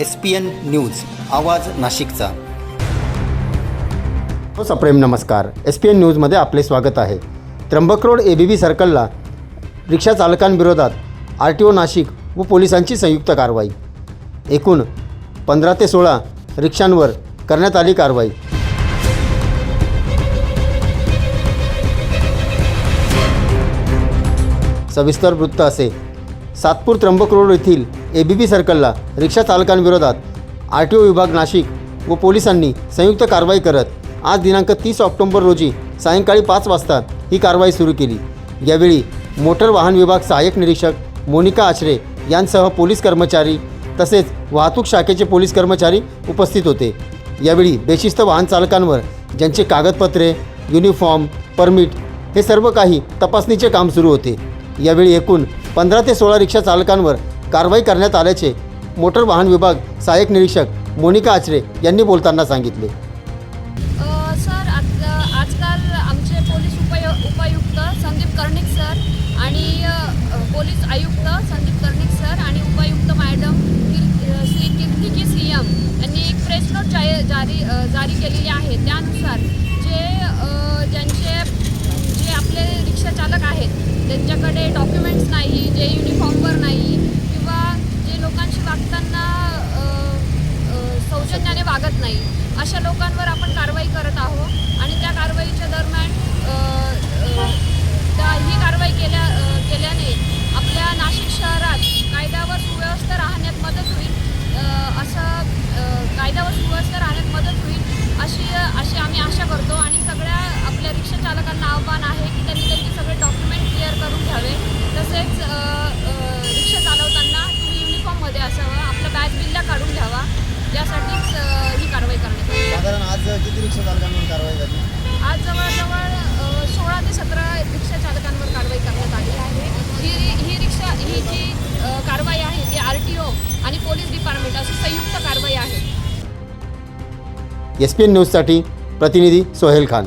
S P N news आवाज नाशिकचा. हो सप्रेम नमस्कार. एस पी एन न्यूजमध्ये आपले स्वागत आहे. Trimbak road A B B सर्कलला रिक्षा चालकांविरोधात आर टी ओ नाशिक व पोलिसांची संयुक्त कारवाई. एकूण पंधरा ते सोळा रिक्षांवर करण्यात आली कारवाई. सविस्तर वृत्त असे. सातपूर त्र्यंबक रोड येथील ए बी बी सर्कलला रिक्षा चालकांविरोधात आर टी ओ विभाग नाशिक व पोलिसांनी संयुक्त कारवाई करत आज दिनांक तीस ऑक्टोंबर रोजी सायंकाळी पाच वाजता ही कारवाई सुरू केली. यावेळी मोटर वाहन विभाग सहाय्यक निरीक्षक मोनिका आचरे यांसह पोलीस कर्मचारी तसेच वाहतूक शाखेचे पोलीस कर्मचारी उपस्थित होते. यावेळी बेशिस्त वाहन चालकांवर ज्यांचे कागदपत्रे युनिफॉर्म परमिट हे सर्व काही तपासणीचे काम सुरू होते. यावेळी एकूण पंधरा ते सोळा रिक्षा चालकांवर कारवाई करण्यात आल्याचे मोटर वाहन विभाग सहाय्यक निरीक्षक मोनिका आचरे यांनी बोलताना सांगितले. सर आज आजकाल आमचे पोलीस उपाय उपायुक्त संदीप कर्णिक सर आणि पोलीस आयुक्त संदीप कर्णिक सर आणि उपायुक्त मॅडम किर अ, श्री कीर्तिकी सी एम यांनी एक प्रेस नोट जारी जारी जारी केलेली आहे. त्यानुसार जे अ, ज्यांचे जे आपले रिक्षा चालक त्यांच्याकडे डॉक्युमेंट्स नाही जे युनिफॉर्मवर नाही किंवा जे लोकांशी वागताना सौजन्याने वागत नाही अशा लोकांवर आपण कारवाई करत आहोत. आणि त्या कारवाईच्या दरम्यान त्या ही कारवाई केल्या केल्याने आपल्या नाशिक शहरात कायद्यावर सुव्यवस्था राहण्यात मदत होईल असं कायद्यावर सुव्यवस्था राहण्यात मदत होईल अशी अशी आम्ही आशा करतो. आणि सगळ्या आपल्या रिक्षा चालकांना आव्हान आहे की त्यांनी त्यांचे सगळे घ्यावा यासाठीच ही कारवाई करण्यात आली. साधारण आज किती रिक्षा चालकांवर कारवाई झाली? आज जवळजवळ सोळा ते सतरा रिक्षा चालकांवर कारवाई करण्यात आली आहे. ही ही रिक्षा ही जी कारवाई आहे ती आर टी ओ आणि पोलीस डिपार्टमेंट अशी संयुक्त कारवाई आहे. एस पी एन न्यूजसाठी प्रतिनिधी सोहेल खान.